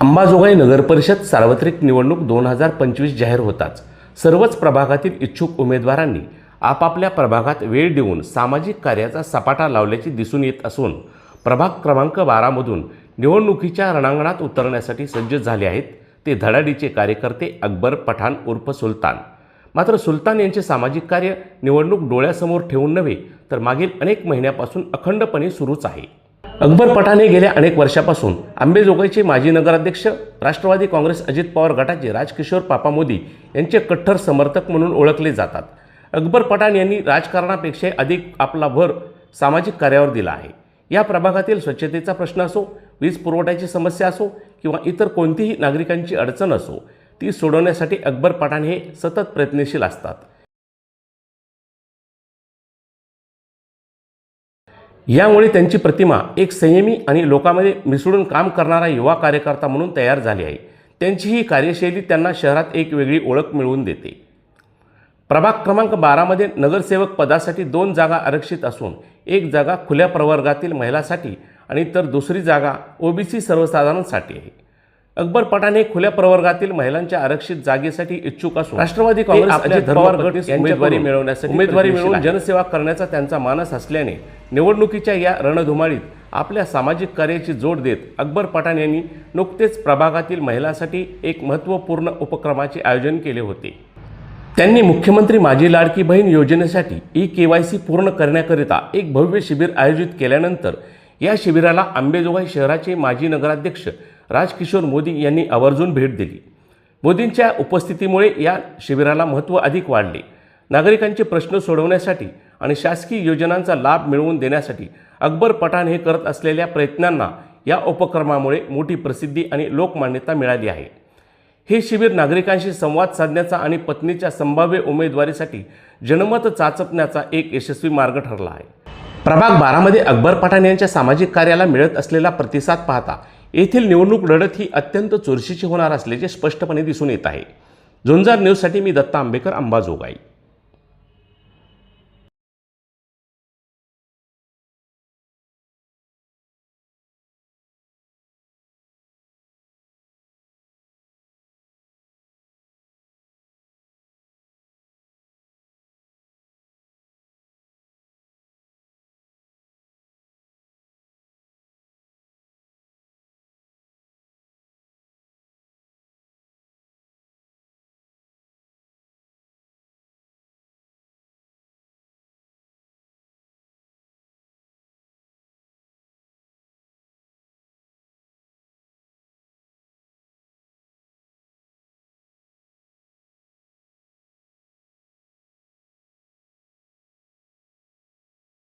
अंबाजोगाई नगरपरिषद सार्वत्रिक निवडणूक दोन हजार पंचवीस जाहीर होताच. सर्वच प्रभागातील इच्छुक उमेदवारांनी आपापल्या प्रभागात वेळ देऊन सामाजिक कार्याचा सपाटा लावल्याचे दिसून येत असून प्रभाग क्रमांक बारामधून निवडणुकीच्या रणांगणात उतरण्यासाठी सज्ज झाले आहेत ते धडाडीचे कार्यकर्ते अकबर पठाण उर्फ सुलतान. मात्र सुलतान यांचे सामाजिक कार्य निवडणूक डोळ्यासमोर ठेवून नव्हे तर मागील अनेक महिन्यापासून अखंडपणे सुरूच आहे. अकबर पठाणे हे गेल्या अनेक वर्षापासून. आंबेजोगाईचे माजी नगराध्यक्ष राष्ट्रवादी काँग्रेस अजित पवार गटाचे राजकिशोर पापा मोदी यांचे कट्टर समर्थक म्हणून ओळखले जातात. अकबर पठाण यांनी राजकारणापेक्षा अधिक आपला भर सामाजिक कार्यावर दिला आहे. या प्रभागातील स्वच्छतेचा प्रश्न असो वीज पुरवठ्याची समस्या असो किंवा इतर कोणतीही नागरिकांची अडचण असो ती सोडवण्यासाठी अकबर पठाण हे सतत प्रयत्नशील असतात. यामुळे त्यांची प्रतिमा एक संयमी आणि लोकांमध्ये मिसळून काम करणारा युवा कार्यकर्ता म्हणून तयार झाली आहे. त्यांची ही कार्यशैली त्यांना शहरात एक वेगळी ओळख मिळवून देते. प्रभाग क्रमांक बारामध्ये नगरसेवक पदासाठी दोन जागा आरक्षित असून एक जागा खुल्या प्रवर्गातील महिलासाठी आणि तर दुसरी जागा ओबीसी सर्वसाधारणसाठी आहे. अकबर पठाण हे खुल्या प्रवर्गातील महिलांच्या आरक्षित जागेसाठी इच्छुक असून राष्ट्रवादी काँग्रेस उमेदवारी मिळवण्यासाठी उमेदवारी मिळवून जनसेवा करण्याचा त्यांचा मानस असल्याने निवडणुकीच्या या रणधुमाळीत आपल्या सामाजिक कार्याची जोड देत अकबर पठाण यांनी नुकतेच प्रभागातील महिलांसाठी एक महत्त्वपूर्ण उपक्रमाचे आयोजन केले होते. त्यांनी मुख्यमंत्री माझी लाडकी बहीण योजनेसाठी ई के वाय सी पूर्ण करण्याकरिता एक भव्य शिबिर आयोजित केल्यानंतर या शिबिराला आंबेजोगाई शहराचे माजी नगराध्यक्ष राजकिशोर मोदी यांनी आवर्जून भेट दिली. मोदींच्या उपस्थितीमुळे या शिबिराला महत्त्व अधिक वाढले. नागरिकांचे प्रश्न सोडवण्यासाठी आणि शासकीय योजनांचा लाभ मिळवून देण्यासाठी अकबर पठाण हे करत असलेल्या प्रयत्नांना या उपक्रमामुळे मोठी प्रसिद्धी आणि लोकमान्यता मिळाली आहे. हे शिबिर नागरिकांशी संवाद साधण्याचा आणि पत्नीच्या संभाव्य उमेदवारीसाठी जनमत चाचपण्याचा एक यशस्वी मार्ग ठरला आहे. प्रभाग बारामध्ये अकबर पठाण यांच्या सामाजिक कार्याला मिळत असलेला प्रतिसाद पाहता येथील निवडणूक लढत ही अत्यंत चुरशीची होणार असल्याचे स्पष्टपणे दिसून येत आहे. झुंजार न्यूजसाठी मी दत्ता आंबेकर अंबाजोगाई.